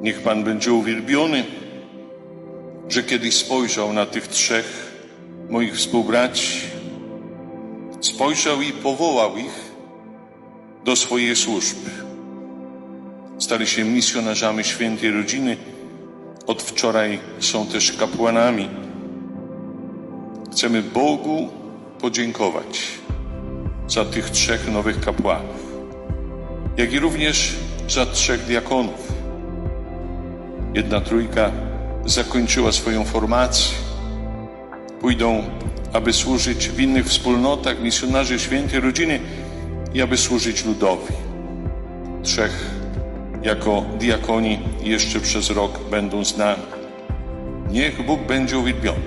Niech Pan będzie uwielbiony, że kiedyś spojrzał na tych trzech moich współbraci, spojrzał i powołał ich do swojej służby. Stali się misjonarzami świętej rodziny. Od wczoraj są też kapłanami. Chcemy Bogu podziękować za tych trzech nowych kapłanów, jak i również za trzech diakonów. Jedna trójka zakończyła swoją formację. Pójdą, aby służyć w innych wspólnotach misjonarzy świętej rodziny i aby służyć ludowi. Trzech jako diakoni jeszcze przez rok będą z nami. Niech Bóg będzie uwielbiony.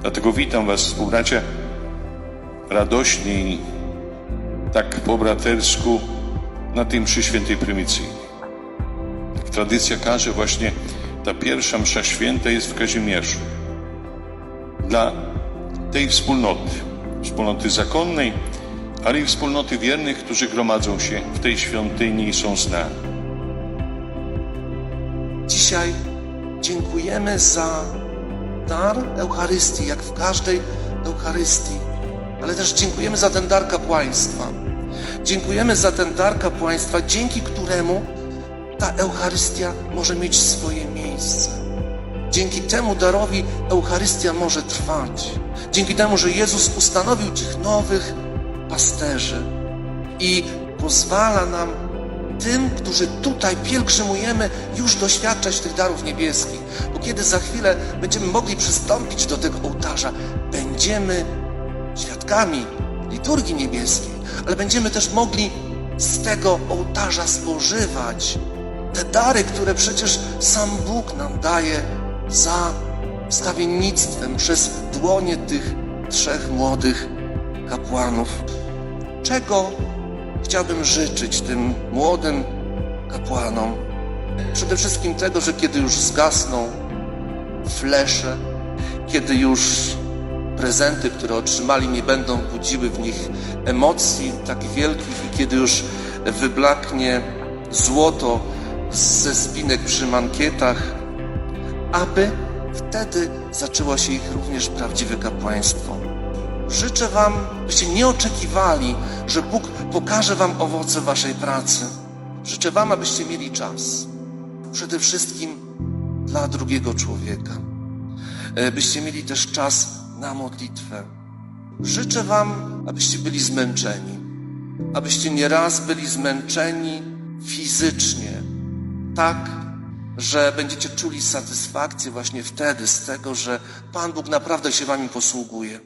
Dlatego witam Was, współbracia, radośnie i tak po bratersku na tym mszy świętej prymicyjnej. Tradycja każe, właśnie ta pierwsza msza święta jest w Kazimierzu. Dla tej wspólnoty, wspólnoty zakonnej, ale i wspólnoty wiernych, którzy gromadzą się w tej świątyni i są z nami. Dzisiaj dziękujemy za dar Eucharystii, jak w każdej Eucharystii, ale też dziękujemy za ten dar kapłaństwa. Dziękujemy za ten dar kapłaństwa, dzięki któremu ta Eucharystia może mieć swoje miejsce. Dzięki temu darowi Eucharystia może trwać. Dzięki temu, że Jezus ustanowił tych nowych pasterzy i pozwala nam tym, którzy tutaj pielgrzymujemy, już doświadczać tych darów niebieskich. Bo kiedy za chwilę będziemy mogli przystąpić do tego ołtarza, będziemy świadkami liturgii niebieskiej, ale będziemy też mogli z tego ołtarza spożywać te dary, które przecież sam Bóg nam daje za wstawiennictwem przez dłonie tych trzech młodych kapłanów. Czego chciałbym życzyć tym młodym kapłanom? Przede wszystkim tego, że kiedy już zgasną flesze, kiedy już prezenty, które otrzymali, nie będą budziły w nich emocji tak wielkich i kiedy już wyblaknie złoto ze spinek przy mankietach, aby wtedy zaczęło się ich również prawdziwe kapłaństwo. Życzę Wam, byście nie oczekiwali, że Bóg pokaże Wam owoce Waszej pracy. Życzę Wam, abyście mieli czas. Przede wszystkim dla drugiego człowieka. E, Byście mieli też czas na modlitwę. Życzę Wam, abyście byli zmęczeni. Abyście nieraz byli zmęczeni fizycznie. Tak, że będziecie czuli satysfakcję właśnie wtedy z tego, że Pan Bóg naprawdę się Wami posługuje.